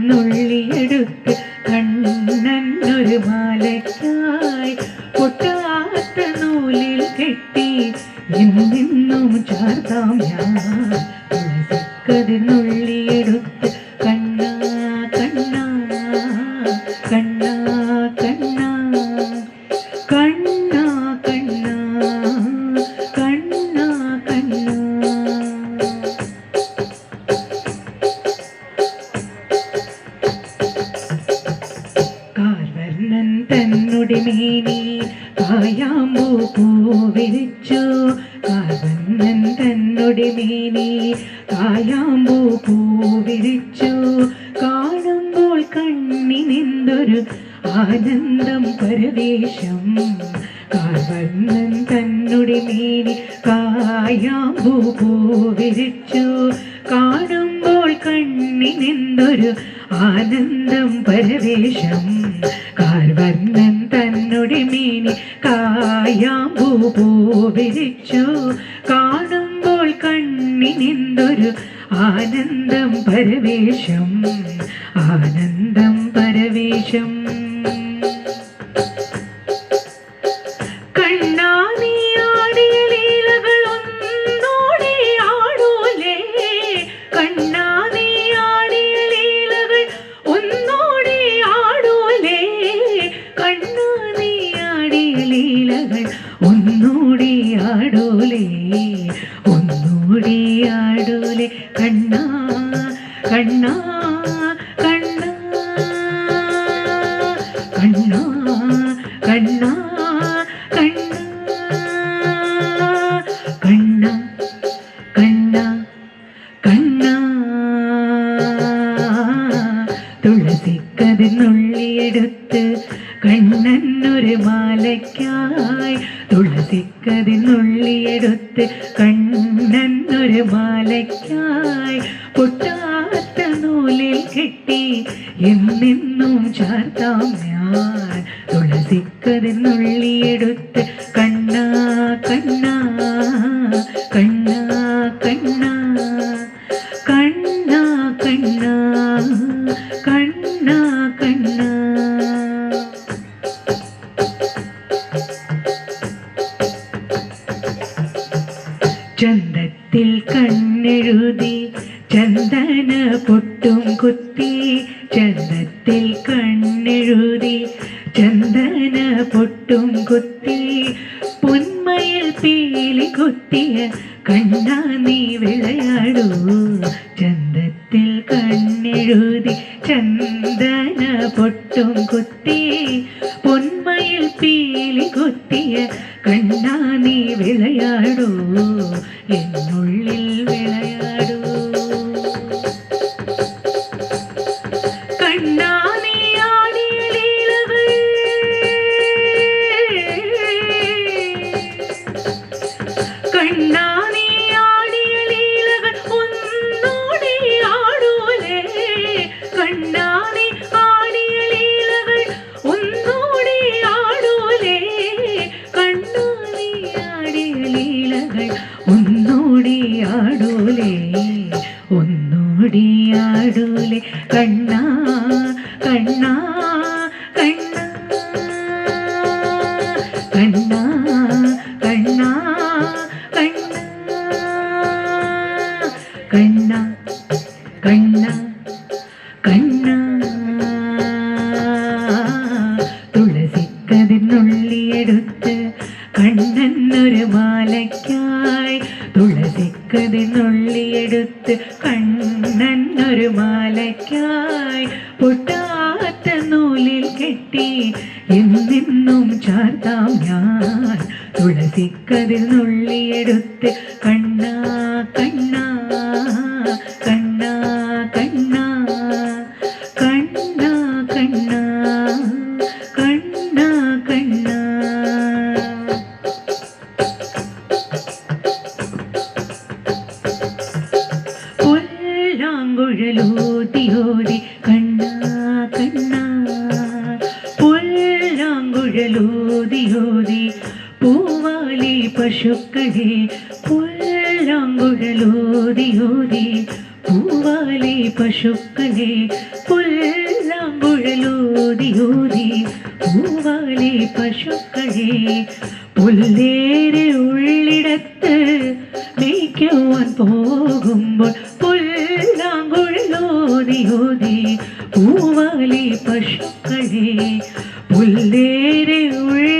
തുളസിക്കതിനുള്ളിയെടുത്ത് കണ്ണനൊരു മാലയ്ക്കായി പൊട്ടാത്ത നൂലിൽ കെട്ടി എന്നും ചാർത്താം ഞാൻ. തുളസിക്കതിനുള്ളിയെടുത്ത് മേനി കായാമ്പൂ പൂവിരിച്ചു? കാർവർണൻ തന്നുടെ മേനി കായാമ്പൂ പൂവിരിച്ചു? കാണുമ്പോൾ കണ്ണിനെന്തൊരു ആനന്ദം പരവേശം. കാവന്നൻ തന്നുടെ മേനി കായാമ്പൂ പൂവിരിച്ചു? കാണുമ്പോൾ കണ്ണിനെന്തൊരു ആനന്ദം പരവേശം. കാർവർണൻ പൂവിരിച്ചു കാണുമ്പോൾ കണ്ണിനെന്തൊരു ആനന്ദം പരവേശം. ആനന്ദം പരവേശം. കണ്ണാ കണ്ണാ കണ്ണ കണ്ണ കണ്ണ. തുളസിക്കതിനുള്ളിയെടുത്ത് കണ്ണനൊരു മാലയ്ക്കായി. തുളസിക്കതിനുള്ളിയെടുത്ത് കണ്ണനൊരു മാലയ്ക്കായി. പൊട്ടാത്ത നൂലിൽ കെട്ടി എന്നെന്നും ചാർത്താം ഞാൻ. തുളസിക്കതിനുള്ളിയെടുത്ത് കണ്ണാ കണ്ണാ കണ്ണാ കണ്ണാ കണ്ണാ കണ്ണാ കണ്ണാ കണ്ണാ. ചന്തത്തിൽ കണ്ണെഴുതി ചന്ദന പൊട്ടും കുത്തി ചന്ദത്തിൽ കണ്ണെഴുതി ചന്ദന പൊട്ടും കുത്തി പൊന്മയിൽ പീലി കുത്തിയ കണ്ണാ നീ വിളയാടൂ. ചന്തത്തിൽ കണ്ണെഴുതി ചന്ദന പൊട്ടും കുത്തി പൊന്മയിൽ പീലി കുത്തിയ കണ്ണാ നീ വിളയാടൂ. എന്നുള്ളിൽ വിളയാടൂ കണ്ണാ കണ്ണാ കണ്ണാ കണ്ണാ കണ്ണാ തുളസിക്കതിനുള്ളിയെടുത്ത് കണ്ണനൊരു മാലയ്ക്കായി. തുളസിക്കതിനുള്ളിയെടുത്ത് കണ്ണനൊരു മാലയ്ക്കായി. പൊട്ടാത്ത നൂലിൽ കെട്ടി എന്നെന്നും ചാർത്താം ഞാൻ. തുളസിക്കതിൽ നുള്ളിയെടുത്ത് കണ്ണാ കണ്ണാ. ஓதி ஓதி பூவாலி பசுக்களே புல்லாங்குழல் ஓதி ஓதி பூவாலி பசுக்களே புல்லாங்குழல் ஓதி ஓதி பூவாலி பசுக்களே പുല്ലേര് ഉള്ളിടത്ത് നീക്കുവാൻ പോകുമ്പോൾ പുല്ലാങ്കുഴലോതി ഓതി പൂവാലി പശുക്കളെ We'll lead it.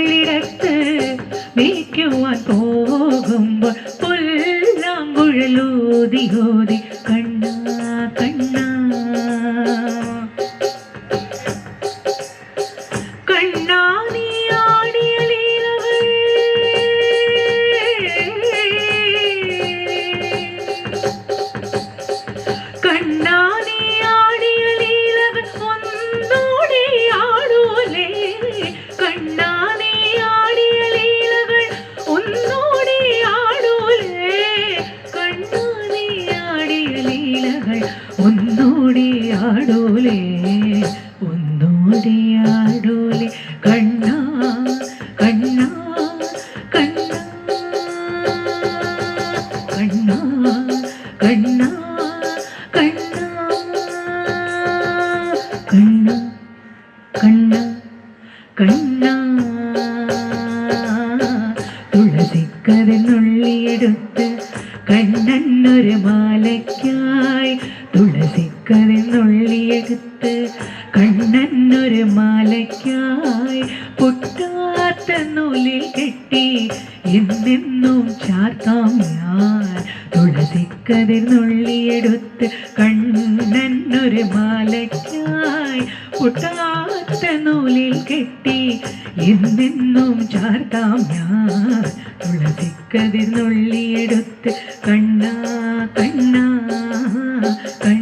തുളസിക്കരനുള്ളിയെടുത്ത് കണ്ണന്നൊരു മാലയ്ക്കായി തുളസിക്കരനുള്ളിയെടുത്ത് കണ്ണന്നൊരു മാലയ്ക്കായി പൊട്ടാത്ത നൂലിൽ കെട്ടി എന്നെന്നും ചാർത്താം ഞാൻ. തുളസിക്കതിർന്നുള്ളിയെടുത്ത് കണ്ണന്നൊരു മാലയ്ക്കായി പൊട്ടാത്ത നൂലിൽ കെട്ടി എന്നെന്നും ചാർത്താം ഞാൻ. തുളസിക്കതിർന്നുള്ളിയെടുത്ത് കണ്ണാ കണ്ണാ കണ്ണ